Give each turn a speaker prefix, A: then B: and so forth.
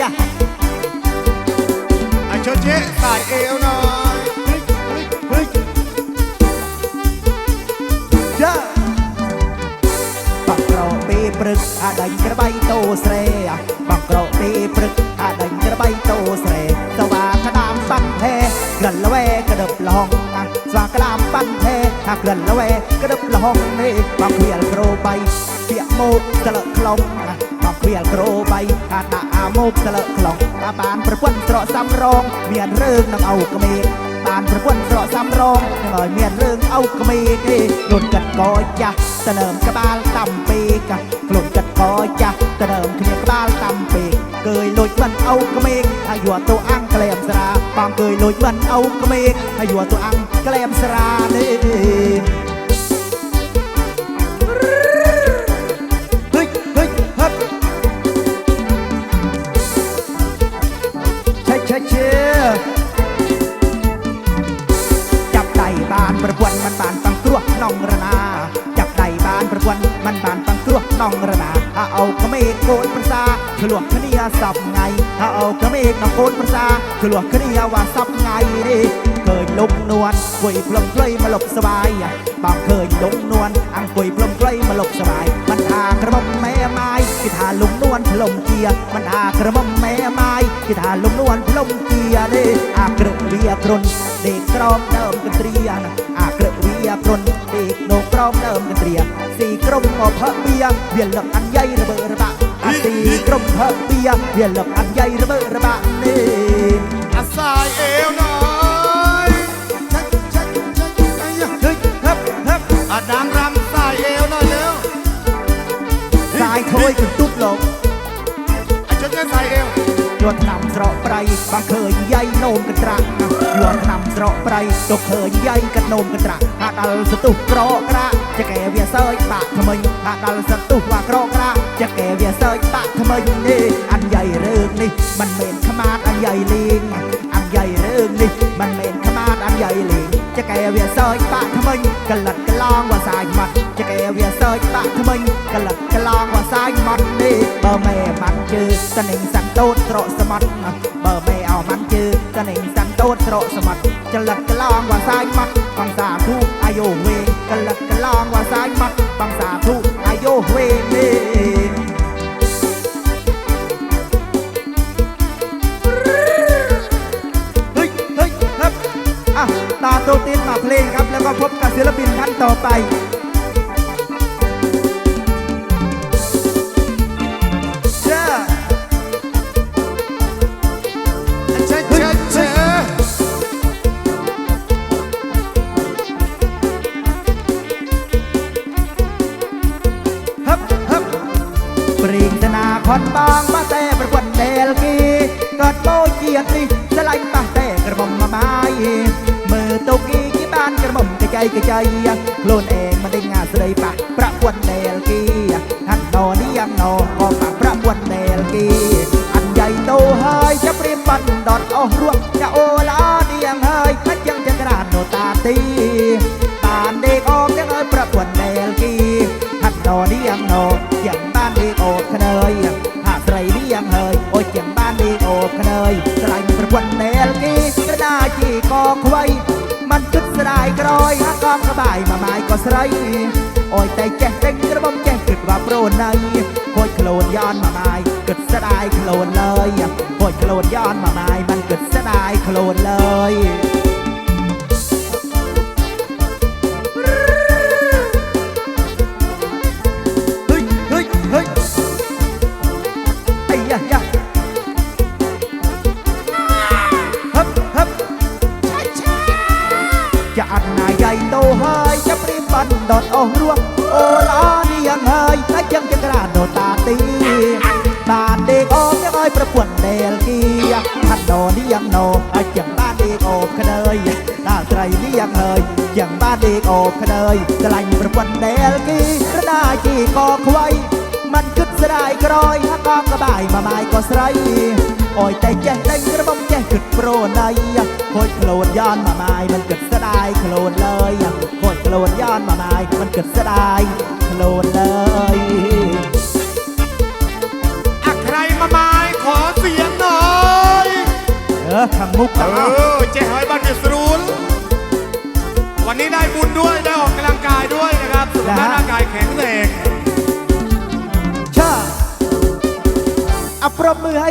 A: ยะ
B: ไอ้เชิญเจ๊สายเอวหน่อย
A: เฮ้ยเจ้าบังเราปีปรึกอาดังกระใบโตเสรบังเราปีปรึกอาดังกระใบโตเสรสว่างขนามปันแทกระละแวกระดับลองอะสว่างขนามปันแทหากกระละแวกระดับลองนี่บางเพียลโกรใบเปียกโมกตะเลอะคลองอะบาง เมียโกรใบอาตาอาโมกสละคลองตาบานประวันตราะซ้ำรอง เมียนเรื่องนังเอากระเมกบานประวันตราะซ้ำรองหน่อยเมียนเรื่องเอากระเมกหลุดกัดกอยจ้ะเสนิมกระบาลต่ำปีกะหลุดกัดกอยจ้ะเสนิมเขียกระบาลต่ำปีกเกยหลุดมันเอากระเมกอายุตัวอังแกระลมสราบางเกยหลุดมันเอากระเมกอายุตัวอังแกระลมสราเด้ เชียจับได้บานประกวนมันบานปังกลัวน้องระนาจับได้บานประกวนมันบานปังกลัวน้องระนาถ้าเอาก็ไม่โกนประสาฉลวงคดียสับไงถ้าเอาก็ไม่น้องโกนประสาฉลวงคดียว่าสับไงดิเคยลมนวลคุยปลอมกล้ยมาหลบสบายบางเคยลมนวลอังคุยปลอมกล้ยมาหลบสบาย ลมเกียร์มันหากระบมแม่ไม้กีทาลุงนวลพลมเกียร์ดิอากระเบียกรนเด็กกรอมเดิมกันเตรียนอากระเบียกรนเด็กโนกรอมเดิมกันเตรียสี่กรมอพระเบียเวียนหลับอันใหญ่ระเบิดระบะอะสี่กรมพระเบียเวียนหลับอันใหญ่ระเบิดระบะนี่
B: อะสายเอวน่อ ត់ឆ្នាំស្រកប្រៃបើឃើញយាយនោ
A: មកត្រាក់យល់
B: ឆ្នាំស្រកប្រៃទៅឃើញយាយកនោមកត្រាក់អា
A: ដល់សន្ទុះក្រក្រាក់ចកែ
B: វាសើចបាក់ថ្មីអាដល់សន្ទុះ
A: វាក្រក្រាក់ចកែវាសើចបាក់ថ្មីនេះអញយាយរឿងនេះមិនមែនខ្មាតអញយាយលីងអញយាយរឿងនេះមិនមែនខ្មាតអញយាយលីងចកែវាសើចបាក់ថ្មីកលិតកឡងវាសាយមាត់ចកែវាសើចបាក់ថ្មីកលិតកឡងវាសាយមាត់នេះបើមែបានជើតនិងសា เวียเซยปะทำไมกันหลัดกันลองว่าสมันจะแก่เวียเซยปะทำไมกันหลัดกันลองว่าสายมันนี่เบอร์แมนจือสนิงสันโตดเตระสมัดเบอเอามันจือสนิงสันโตดเตรสมัดจะหลัดกันลองว่าสายมันฟังสาธุอายุเวกันหลัดกันลองว่าสายมันฟังสาธุอายุเวงนี่เฮ้ยเฮ้ยครับอะตาโตตินมาเพลงครับ แล้วก็พบกับศิลปินท่านต่อไป ปริงธนาคอนบางมาแต่ประกวนเดลกีกอดโบเกียรติสลายมาแต่กระหม่อมมาไม้มือตกีกี่บ้านกระหม่อมกระใจกระใจโคลนเองมาได้งานสลายปะประกวนเดลกีท่านนอนี่ยังนอก็ปะประกวนเดลกีอันใหญ่โตเฮยจะปริมบันดอดเอาร่วง วันเนลกีกระดาจีกอควายมันจุดสลายกรอยหากองกระบายมาไม้ก็สไลโอ้ยแต่แจ๊เต็งกระบอมแจ๊กึดว่าโปรในโคยโคลนย้อนมาไม้กึดสลายโคลนเลยโคยโคลนย้อนมาไม้มันกึดสลายโคลนเลย ចាអត់ណាយៃទៅហើយចាប់ព្រៀមបានដតអស់រស់អូល្អនេះយ៉ាងហើយតែចឹងចឹងក្រាដតាទីបានដេកអូចឹងឲ្យប្រពន្ធដែលគីអត់ដនេះយ៉ាងណោឲ្យចឹងបានដេកអូក្នើយដល់ត្រីនេះយ៉ាងហើយចឹងបានដេកអូក្នើយឆ្លាញ់ប្រពន្ធដែលគីរដាជីក៏ខ្វៃមិនគិតស្រាយក្រោយហកងកបាយមួយម៉ាយក៏ស្រីអយតែចេះដេញរបស់ กึดโปรนเลยโคตรโกรธย้อนมาไม้มันเกิดเสียดายโกรธเลยโคตรโกรธย้อนมาไม้มันเกิดเสียดายโกรธเลย
B: อะใครมาไม้ขอเสียงหน่
A: อยเออทางมุก
B: เอ
A: เอา
B: เจ๊หอยบ้านเมียสรุนวันนี้ได้บุญด้วยได้ออกกำลังกายด้วยนะครับสุขภาพร่างกายแข็งแรง
A: ชาอาปรบมือให้